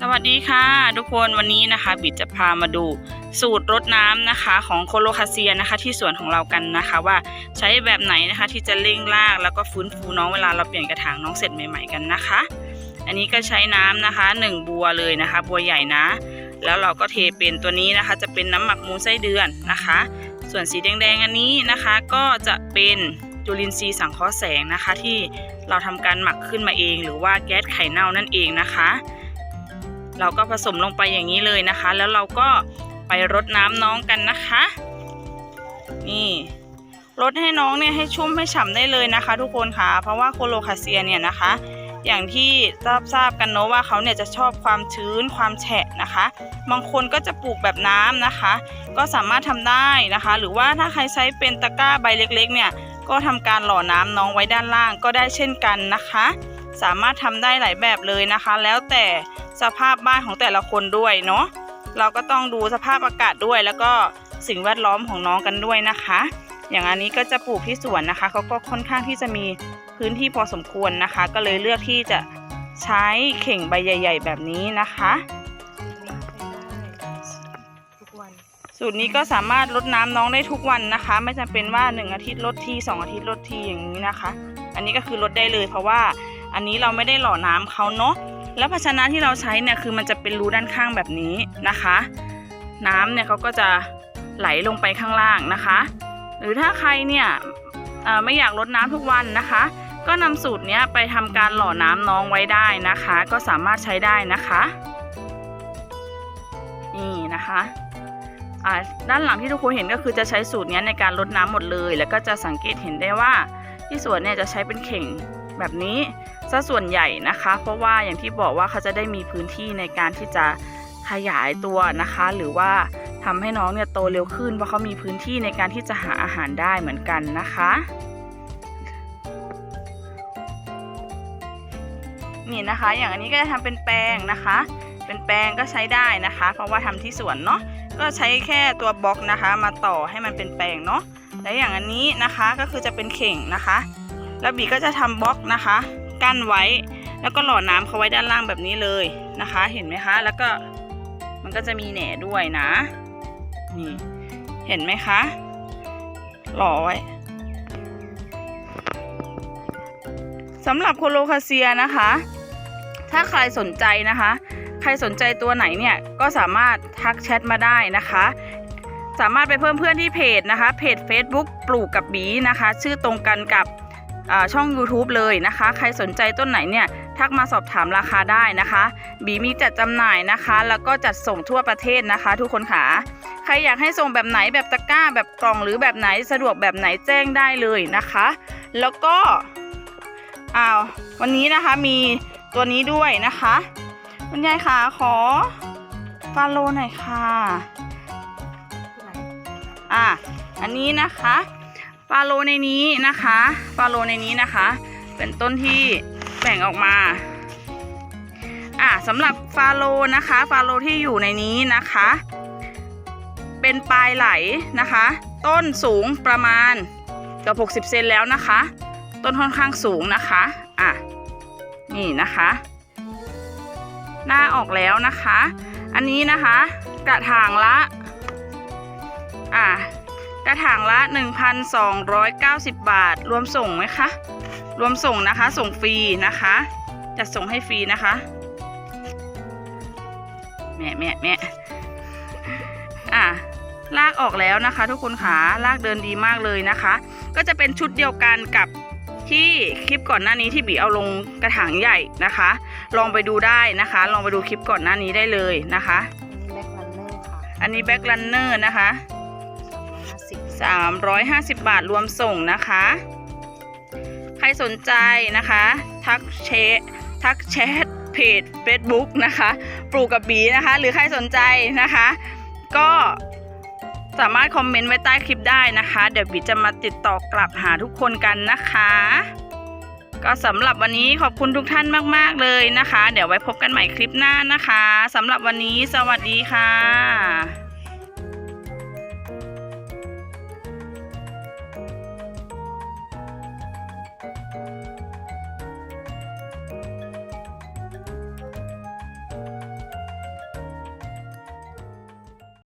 สวัสดีค่ะ ทุกคนวันนี้นะคะ บิดจะพามาดูสูตรรดน้ำนะคะของโคโลคาเซียนะคะ ที่สวนของเรากันนะคะ ว่าใช้แบบไหนนะคะที่จะเร่งรากแล้วก็ฟื้นฟูน้องเวลาเราเปลี่ยนกระถางน้องเสร็จใหม่ ๆกันนะคะ อันนี้ก็ใช้น้ำนะคะหนึ่งบัวเลยนะคะ บัวใหญ่นะ แล้วเราก็เทเป็นตัวนี้นะคะ จะเป็นน้ำหมักมูลไส้เดือนนะคะ ส่วนสีแดงๆอันนี้นะคะก็จะเป็น จุลินทรีย์สังเคราะห์แสงนะคะ ที่เราทำการหมักขึ้นมาเอง หรือว่าแก๊สไข่เน่านั่นเองนะคะ เราก็ผสมลงไปอย่างนี้เลยนะคะ แล้วเราก็ไปรดน้ำน้องกันนะคะ นี่รดให้น้องเนี่ยให้ชุ่มให้ฉ่ำได้เลยนะคะ ทุกคนค่ะ เพราะว่าโคโลคาเซียเนี่ยนะคะ อย่างที่ทราบทราบกันเนอะว่าเขาเนี่ยจะชอบความชื้นความแฉะนะคะ บางคนก็จะปลูกแบบน้ำนะคะ ก็สามารถทำได้นะคะ หรือว่าถ้าใครใช้เป็นตะกร้าใบเล็ก ๆ เนี่ย ก็ทำการหล่อน้ำน้องไว้ด้านล่างก็ได้เช่นกันนะคะ สามารถทำได้หลายแบบเลยนะคะ แล้วแต่สภาพบ้านของแต่ละคนด้วยเนาะเราก็ต้องดูสภาพอากาศด้วย แล้วก็สิ่งแวดล้อมของน้องกันด้วยนะคะ อย่างอันนี้ก็จะปลูกที่สวนนะคะเขาก็ค่อนข้างที่จะมีพื้นที่พอสมควรนะคะ ก็เลยเลือกที่จะใช้เข่งใบใหญ่ ๆ แบบนี้นะคะ สูตรนี้ก็สามารถลดน้ำน้องได้ทุกวันนะคะ ไม่จำเป็นว่า 1 อาทิตย์ลดที 2 อาทิตย์ลดทีอย่างนี้นะคะ อันนี้ก็คือลดได้เลยเพราะว่าอันนี้เราไม่ได้หล่อน้ำเขาเนาะแล้วภาชนะที่เราใช้เนี่ยคือมันจะเป็นรูด้านข้างแบบนี้นะคะ น้ำเนี่ยเขาก็จะไหลลงไปข้างล่างนะคะ หรือถ้าใครเนี่ยไม่อยากลดน้ำทุกวันนะคะ ก็นำสูตรนี้ไปทำการหล่อน้ำน้องไว้ได้นะคะ ก็สามารถใช้ได้นะคะ นี่นะคะ ด้านหลังที่ทุกคนเห็นก็คือจะใช้สูตรนี้ในการลดน้ำหมดเลย แล้วก็จะสังเกตเห็นได้ว่าที่สวนเนี่ยจะใช้เป็นเข่งแบบนี้ซะส่วนใหญ่นะคะ เพราะว่าอย่างที่บอกว่าเขาจะได้มีพื้นที่ในการที่จะขยายตัวนะคะ หรือว่าทำให้น้องเนี่ยโตเร็วขึ้นเพราะเขามีพื้นที่ในการที่จะหาอาหารได้เหมือนกันนะคะนี่นะคะ อย่างอันนี้ก็จะทำเป็นแปลงนะคะ เป็นแปลงก็ใช้ได้นะคะ เพราะว่าทำที่สวนเนาะ ก็ใช้แค่ตัวบล็อกนะคะ มาต่อให้มันเป็นแปลงเนาะและอย่างอันนี้นะคะก็คือจะเป็นเข่งนะคะ แล้วบีก็จะทำบล็อกนะคะ กั้นไว้ แล้วก็หล่อน้ำเขาไว้ด้านล่างแบบนี้เลยนะคะ เห็นไหมคะ แล้วก็มันก็จะมีแหน่ด้วยนะนี่เห็นไหมคะหล่อไว้สำหรับโคโลคาเซียนะคะ ถ้าใครสนใจนะคะ ใครสนใจตัวไหนเนี่ยก็สามารถทักแชทมาได้นะคะ สามารถไปเพิ่มเพื่อนที่เพจนะคะ เพจ Facebook ปลูกกับบีนะคะ ชื่อตรงกันกับช่อง YouTube เลยนะคะ ใครสนใจต้นไหนเนี่ยทักมาสอบถามราคาได้นะคะ บีมีจัดจำหน่ายนะคะ แล้วก็จัดส่งทั่วประเทศนะคะ ทุกคนค่ะใครอยากให้ส่งแบบไหนแบบตะกร้า แบบกล่องหรือแบบไหนสะดวกแบบไหนแจ้งได้เลยนะคะ แล้วก็อ้าววันนี้นะคะมีตัวนี้ด้วยนะคะ คุณยายคะขอฟาโลหน่อยค่ะอะอันนี้นะคะฟาโลในนี้นะคะฟาโลในนี้นะคะ เป็นต้นที่แบ่งออกมาอะสำหรับฟาโลนะคะฟาโลที่อยู่ในนี้นะคะ เป็นปลายไหลนะคะ ต้นสูงประมาณเกือบ60 เซนแล้วนะคะ ต้นค่อนข้างสูงนะคะอะนี่นะคะ หน้าออกแล้วนะคะ อันนี้นะคะ กระถางละอะกระถางละ 1,290 บาท รวมส่งไหมคะ รวมส่งนะคะ ส่งฟรีนะคะจะส่งให้ฟรีนะคะแม่แม่แม่อะลากออกแล้วนะคะ ทุกคนขาลากเดินดีมากเลยนะคะ ก็จะเป็นชุดเดียวกันกับที่คลิปก่อนหน้านี้ที่บีเอาลงกระถางใหญ่นะคะ ลองไปดูได้นะคะ ลองไปดูคลิปก่อนหน้านี้ได้เลยนะคะอันนี้แบ็คลันเนอร์ค่ะอันนี้แบ็คลันเนอร์นะคะสามร้อยห้าสิบ350 บาทรวมส่งนะคะ ใครสนใจนะคะ ทักเชททักแชทเพจ Facebook นะคะ ปลูกกับบีนะคะ หรือใครสนใจนะคะ ก็สามารถคอมเมนต์ไว้ใต้คลิปได้นะคะ เดี๋ยวบีจะมาติดต่อกลับหาทุกคนกันนะคะ ก็สำหรับวันนี้ขอบคุณทุกท่านมาก ๆ เลยนะคะ เดี๋ยวไว้พบกันใหม่คลิปหน้านะคะสำหรับวันนี้สวัสดีค่ะ